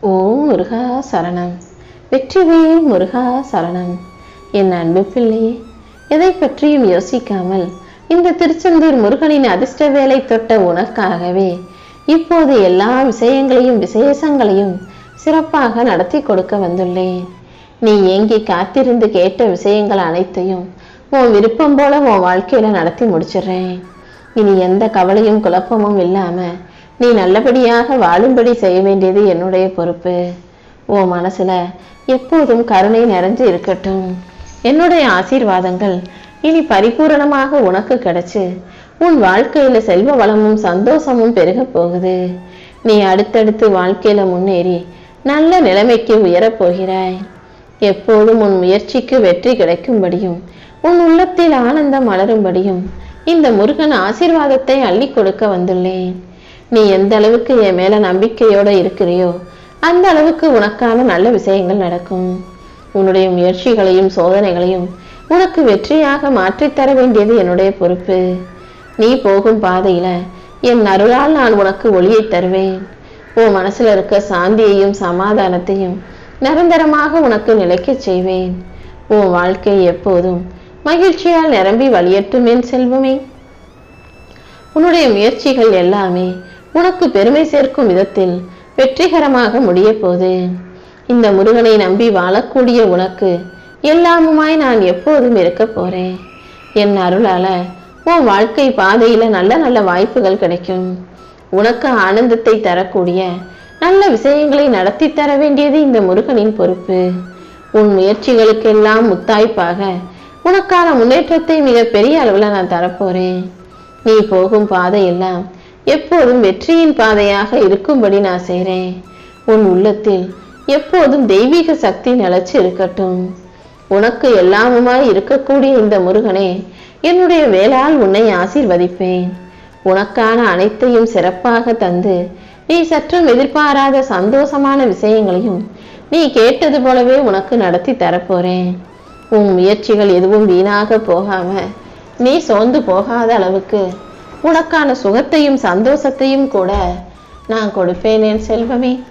ஓம் முருகா சரணம். வெற்றிவேல் முருகா சரணம். என் அன்பு பிள்ளையே எதை பற்றியும் யோசிக்காமல் இந்த திருச்செந்தூர் முருகனின் அதிர்ஷ்ட வேலை தொட்ட உனக்காகவே இப்போது எல்லா விஷயங்களையும் விசேஷங்களையும் சிறப்பாக நடத்தி கொடுக்க வந்துள்ளேன். நீ ஏங்கி காத்திருந்து கேட்ட விஷயங்கள் அனைத்தையும் உன் விருப்பம் போல உன் வாழ்க்கையில நடத்தி முடிச்சிடுறேன். இனி எந்த கவலையும் குழப்பமும் இல்லாமல் நீ நல்லபடியாக வாழும்படி செய்ய வேண்டியது என்னுடைய பொறுப்பு. உன் மனசுல எப்போதும் கருணை நிறைஞ்சு இருக்கட்டும். என்னுடைய ஆசீர்வாதங்கள் இனி பரிபூரணமாக உனக்கு கிடைச்சு உன் வாழ்க்கையில செல்வ வளமும் சந்தோஷமும் பெருக போகுது. நீ அடுத்தடுத்து வாழ்க்கையில முன்னேறி நல்ல நிலைமைக்கு உயரப் போகிறாய். எப்போதும் உன் முயற்சிக்கு வெற்றி கிடைக்கும்படியும் உன் உள்ளத்தில் ஆனந்தம் மலரும்படியும் இந்த முருகன் ஆசீர்வாதத்தை அள்ளி கொடுக்க வந்துள்ளேன். நீ எந்த அளவுக்கு என் மேல நம்பிக்கையோட இருக்கிறியோ அந்த அளவுக்கு உனக்கான நல்ல விஷயங்கள் நடக்கும். உன்னுடைய முயற்சிகளையும் சோதனைகளையும் உனக்கு வெற்றியாக மாற்றித் தர வேண்டியது என்னுடைய பொறுப்பு. நீ போகும் பாதையில என் அருளால் நான் உனக்கு ஒளியை தருவேன். உன் மனசுல இருக்க சாந்தியையும் சமாதானத்தையும் நிரந்தரமாக உனக்கு நிலைக்கச் செய்வேன். உன் வாழ்க்கை எப்போதும் மகிழ்ச்சியால் நிரம்பி வழியட்டுமேன் செல்வமே. உன்னுடைய முயற்சிகள் எல்லாமே உனக்கு பெருமை சேர்க்கும் விதத்தில் வெற்றிகரமாக முடிய போது இந்த முருகனை நம்பி வாழக்கூடிய உனக்கு எல்லாமுமாய் நான் எப்போதும் இருக்க போறேன். என் அருளால உன் வாழ்க்கை பாதையில நல்ல நல்ல வாய்ப்புகள் கிடைக்கும். உனக்கு ஆனந்தத்தை தரக்கூடிய நல்ல விஷயங்களை நடத்தி தர வேண்டியது இந்த முருகனின் பொறுப்பு. உன் முயற்சிகளுக்கெல்லாம் முத்தாய்ப்பாக உனக்கான முன்னேற்றத்தை மிக பெரிய அளவில் நான் தரப்போறேன். நீ போகும் பாதையெல்லாம் எப்போதும் வெற்றியின் பாதையாக இருக்கும்படி நான் செய்கிறேன் உன் உள்ளத்தில் எப்போதும் தெய்வீக சக்தி நிலைச்சு இருக்கட்டும். உனக்கு எல்லாமுமாய் இருக்கக்கூடிய இந்த முருகனே என்னுடைய வேளால் உன்னை ஆசீர்வதிப்பேன். உனக்கான அனைத்தையும் சிறப்பாக தந்து நீ சற்றும் எதிர்பாராத சந்தோஷமான விஷயங்களையும் நீ கேட்டது போலவே உனக்கு நடத்தி தரப்போறேன். உன் முயற்சிகள் எதுவும் வீணாக போகாம நீ சோர்ந்து போகாத அளவுக்கு உனக்கான சுகத்தையும் சந்தோஷத்தையும் கூட நான் கொடுப்பேன் என் செல்வமே.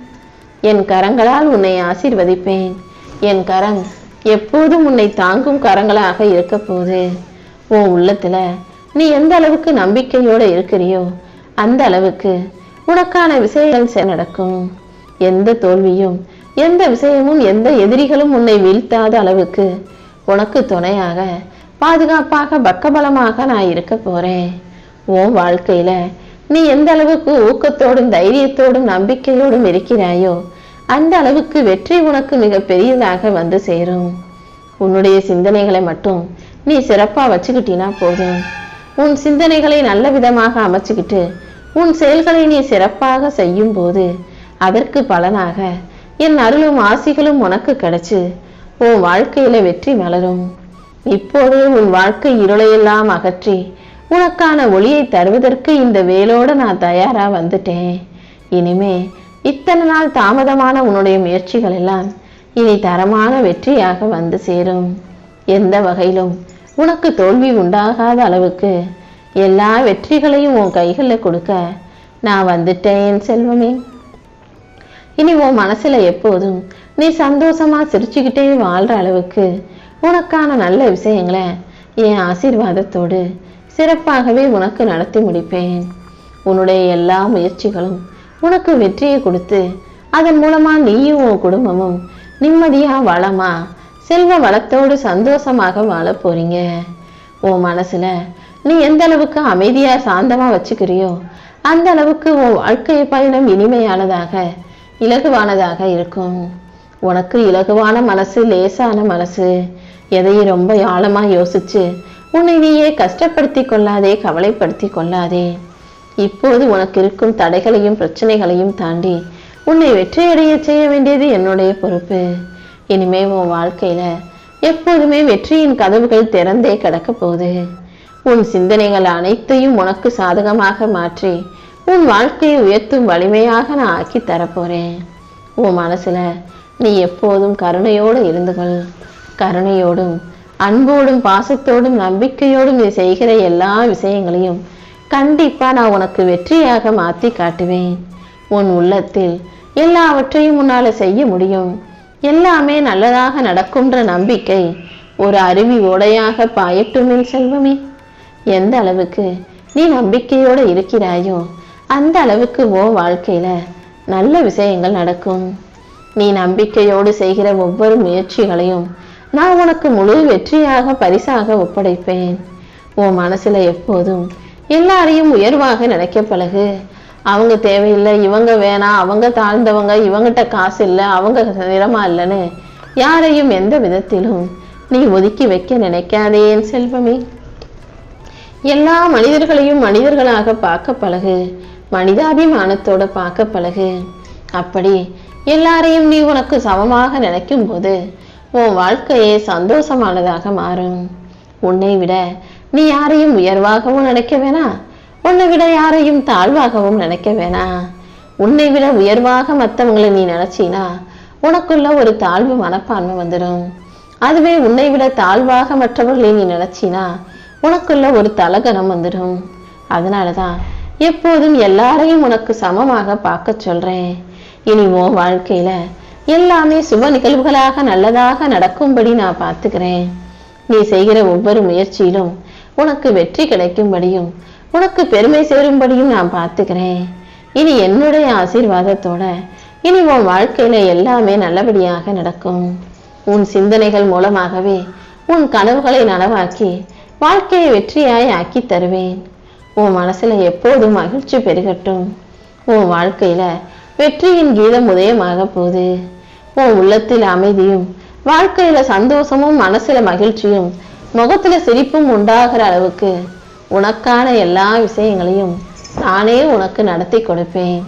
என் கரங்களால் உன்னை ஆசீர்வதிப்பேன். என் கரம் எப்போதும் உன்னை தாங்கும் கரங்களாக இருக்க உன் உள்ளத்தில் நீ எந்த அளவுக்கு நம்பிக்கையோடு இருக்கிறியோ அந்த அளவுக்கு உனக்கான விஷயங்கள் செ- நடக்கும். எந்த தோல்வியும் எந்த விஷயமும் எந்த எதிரிகளும் உன்னை வீழ்த்தாத அளவுக்கு உனக்கு துணையாக பாதுகாப்பாக பக்கபலமாக நான் இருக்க போகிறேன் உன் வாழ்க்கையில நீ எந்த அளவுக்கு ஊக்கத்தோடும் தைரியத்தோடும் நம்பிக்கையோடும் இருக்கிறாயோ அந்த அளவுக்கு வெற்றி உனக்கு மிக பெரியதாக வந்து சேரும். உன்னுடைய சிந்தனைகளை மட்டும் நீ சிறப்பா வச்சுக்கிட்டினா போதும். உன் சிந்தனைகளை நல்ல விதமாக அமைச்சுக்கிட்டு உன் செயல்களை நீ சிறப்பாக செய்யும் போது அதற்கு பலனாக என் அருளும் ஆசிகளும் உனக்கு கிடைச்சு உன் வாழ்க்கையில வெற்றி மலரும். இப்போதே உன் வாழ்க்கை இருளையெல்லாம் அகற்றி உனக்கான ஒளியை தருவதற்கு இந்த வேலோட நான் தயாரா வந்துட்டேன். இனிமே இத்தனை நாள் தாமதமான உன்னுடைய முயற்சிகள் எல்லாம் இனி தரமான வெற்றியாக வந்து சேரும். எந்த வகையிலும் உனக்கு தோல்வி உண்டாகாத அளவுக்கு எல்லா வெற்றிகளையும் உன் கைகளில் கொடுக்க நான் வந்துட்டேன் என் செல்வமே. இனி உன் மனசுல எப்போதும் நீ சந்தோஷமா சிரிச்சுக்கிட்டே வாழ்ற அளவுக்கு உனக்கான நல்ல விஷயங்களை என் ஆசீர்வாதத்தோடு சிறப்பாகவே உனக்கு நடத்தி முடிப்பேன். உன்னுடைய எல்லா முயற்சிகளும் உனக்கு வெற்றியை கொடுத்து அதன் மூலமா நீயும் உன் குடும்பமும் நிம்மதியா வளமா செல்வ வளத்தோடு சந்தோஷமாக வாழ போறீங்க. உன் மனசுல நீ எந்த அளவுக்கு அமைதியா சாந்தமா வச்சுக்கிறியோ அந்த அளவுக்கு உன் வாழ்க்கை பயணம் இனிமையானதாக இலகுவானதாக இருக்கும். உனக்கு இலகுவான மனசு லேசான மனசு எதையும் ரொம்ப ஆழமா யோசிச்சு உன்னை நீயே கஷ்டப்படுத்தி கொள்ளாதே கவலைப்படுத்தி கொள்ளாதே. இப்போது உனக்கு இருக்கும் தடைகளையும் பிரச்சனைகளையும் தாண்டி உன்னை வெற்றியடைய செய்ய வேண்டியது என்னுடைய பொறுப்பு. இனிமே உன் வாழ்க்கையில எப்போதுமே வெற்றியின் கதவுகள் திறந்தே கிடக்க போகுது. உன் சிந்தனைகள் அனைத்தையும் உனக்கு சாதகமாக மாற்றி உன் வாழ்க்கையை உயர்த்தும் வலிமையாக நான் ஆக்கி தரப்போறேன். உன் மனசுல நீ எப்போதும் கருணையோடு இருந்துகள் கருணையோடும் அன்போடும் பாசத்தோடும் நம்பிக்கையோடும் நீ செய்கிற எல்லா விஷயங்களையும் கண்டிப்பா நான் உனக்கு வெற்றியாக மாத்தி காட்டுவேன். உன் உள்ளத்தில் எல்லாவற்றையும் உன்னால செய்ய முடியும். எல்லாமே நல்லதாக நடக்கும்ன்ற நம்பிக்கை ஒரு அருவி ஓடையாக பாயட்டும் என் செல்வமே. எந்த அளவுக்கு நீ நம்பிக்கையோட இருக்கிறாயோ அந்த அளவுக்கு ஓ வாழ்க்கையில நல்ல விஷயங்கள் நடக்கும். நீ நம்பிக்கையோடு செய்கிற ஒவ்வொரு முயற்சிகளையும் நான் உனக்கு முழு வெற்றியாக பரிசாக ஒப்படைப்பேன். உன் மனசுல எப்போதும் எல்லாரையும் உயர்வாக நினைக்க பழகு. அவங்க தேவையில்லை இவங்க வேணாம் அவங்க தாழ்ந்தவங்க இவங்கிட்ட காசு இல்லை அவங்க நிறமா இல்லைன்னு யாரையும் எந்த விதத்திலும் நீ ஒதுக்கி வைக்க நினைக்காதே என் செல்வமே. எல்லா மனிதர்களையும் மனிதர்களாக பார்க்க பழகு. மனிதாபிமானத்தோட பார்க்க பழகு. அப்படி எல்லாரையும் நீ உனக்கு சமமாக நினைக்கும் போது உன் வாழ்க்கையே சந்தோஷமானதாக மாறும். உன்னை விட நீ யாரையும் உயர்வாகவும் நினைக்க வேணாம் உன்னை விட யாரையும் தாழ்வாகவும் நினைக்க வேணாம் உன்னை விட உயர்வாக மற்றவங்களை நீ நினைச்சினா உனக்குள்ள ஒரு தாழ்வு மனப்பான்மை வந்துடும் அதுவே உன்னை விட தாழ்வாக மற்றவர்களை நீ நினைச்சினா உனக்குள்ள ஒரு தலகணம் வந்துடும் அதனாலதான் எப்போதும் எல்லாரையும் உனக்கு சமமாக பார்க்க சொல்றேன். இனி உன் வாழ்க்கையில எல்லாமே சுப நிகழ்வுகளாக நல்லதாக நடக்கும்படி நான் பார்த்துக்கிறேன். நீ செய்கிற ஒவ்வொரு முயற்சியிலும் உனக்கு வெற்றி கிடைக்கும்படியும் உனக்கு பெருமை சேரும்படியும் நான் பார்த்துக்கிறேன். இனி என்னுடைய ஆசீர்வாதத்தோட இனி உன் வாழ்க்கையில எல்லாமே நல்லபடியாக நடக்கும். உன் சிந்தனைகள் மூலமாகவே உன் கனவுகளை நனவாக்கி வாழ்க்கையை வெற்றியாய் ஆக்கி தருவேன். உன் மனசுல எப்போதும் மகிழ்ச்சி பெருகட்டும். உன் வாழ்க்கையில வெற்றியின் கீதம் உதயமாக போகுது. உன் உள்ளத்தில் அமைதியும் வாழ்க்கையில சந்தோஷமும் மனசுல மகிழ்ச்சியும் முகத்துல சிரிப்பும் உண்டாகிற அளவுக்கு உனக்கான எல்லா விஷயங்களையும் நானே உனக்கு நடத்தி கொடுப்பேன்.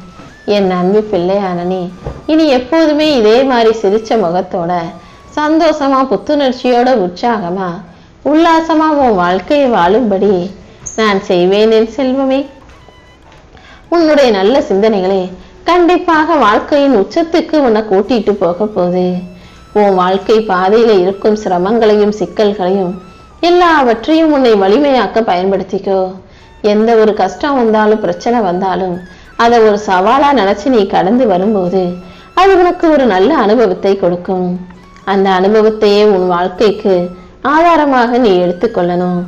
என் அன்பு பிள்ளையான இனி எப்போதுமே இதே மாதிரி சிரிச்ச முகத்தோட சந்தோஷமா புத்துணர்ச்சியோட உற்சாகமா உல்லாசமா உன் வாழ்க்கையை வாழும்படி நான் செய்வேன் என் செல்வமே. உன்னுடைய நல்ல சிந்தனைகளே கண்டிப்பாக வாழ்க்கையின் உச்சத்துக்கு உன்னை கூட்டிட்டு போக போகுது உன் வாழ்க்கை பாதையில இருக்கும் சிரமங்களையும் சிக்கல்களையும் எல்லாவற்றையும் உன்னை வலிமையாக்க பயன்படுத்திக்கோ. எந்த ஒரு கஷ்டம் வந்தாலும் பிரச்சனை வந்தாலும் அதை ஒரு சவாலா நினைச்சு நீ கடந்து வரும்போது அது உனக்கு ஒரு நல்ல அனுபவத்தை கொடுக்கும். அந்த அனுபவத்தையே உன் வாழ்க்கைக்கு ஆதாரமாக நீ எடுத்துக்கொள்ளணும்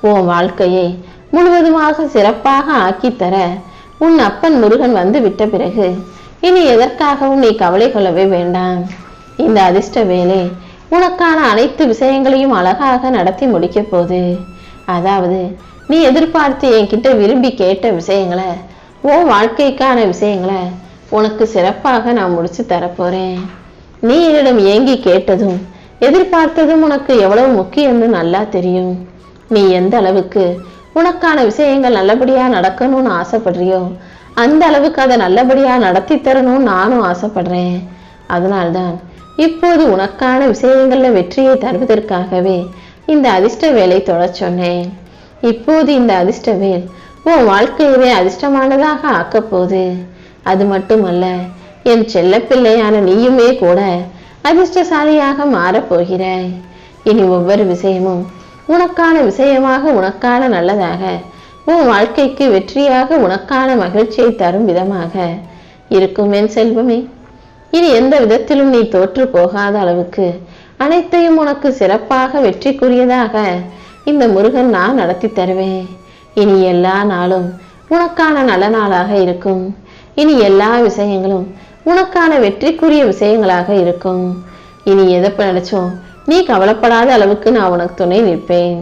உன் வாழ்க்கையை முழுவதுமாக சிறப்பாக ஆக்கித் தர உன் அப்பன் முருகன் வந்து விட்ட பிறகு இனி எதற்காகவும் நீ கவலை கொள்ளவே வேண்டாம். இந்த அதிர்ஷ்ட வேலை உனக்கான அனைத்து விஷயங்களையும் அழகாக நடத்தி முடிக்க போகுது. அதாவது நீ எதிர்பார்த்து என்கிட்ட விரும்பி கேட்ட விஷயங்களை உன் வாழ்க்கைக்கான விஷயங்களை உனக்கு சிறப்பாக நான் முடிச்சு தரப்போறேன். நீ என்னிடம் ஏங்கி கேட்டதும் எதிர்பார்த்ததும் உனக்கு எவ்வளவு முக்கியம்னு நல்லா தெரியும். நீ எந்த அளவுக்கு உனக்கான விஷயங்கள் நல்லபடியா நடக்கணும்னு ஆசைப்படுறியோ? அந்த அளவுக்கு அதை நல்லபடியா நடத்தி தரணும்னு நானும் ஆசைப்படுறேன். அதனால்தான் இப்போது உனக்கான விஷயங்கள்ல வெற்றியை தருவதற்காகவே இந்த அதிர்ஷ்ட வேலை தொடச் சொன்னேன். இப்போது இந்த அதிர்ஷ்ட வேல் உன் வாழ்க்கையவே அதிர்ஷ்டமானதாக ஆக்கப்போகுது அது மட்டுமல்ல என் செல்லப்பிள்ளையான நீயுமே கூட அதிர்ஷ்டசாலியாக மாறப்போகிறாய் இனி ஒவ்வொரு விஷயமும் உனக்கான விஷயமாக உனக்கான நல்லதாக. உன் வாழ்க்கைக்கு வெற்றியாக உனக்கான மகிழ்ச்சியை தரும் விதமாக. இருக்கும் என் செல்வமே இனி எந்த விதத்திலும் நீ தோற்று போகாத அளவுக்கு. அனைத்தையும் உனக்கு சிறப்பாக வெற்றிக்குரியதாக இந்த முருகன் நான் நடத்தி தருவேன். இனி எல்லா நாளும் உனக்கான நல்ல நாளாக இருக்கும். இனி எல்லா விஷயங்களும் உனக்கான வெற்றிக்குரிய விஷயங்களாக இருக்கும். இனி எதை நினைச்சோம்? நீ கவலைப்படாத அளவுக்கு நான் உனக்கு துணை நிற்பேன்.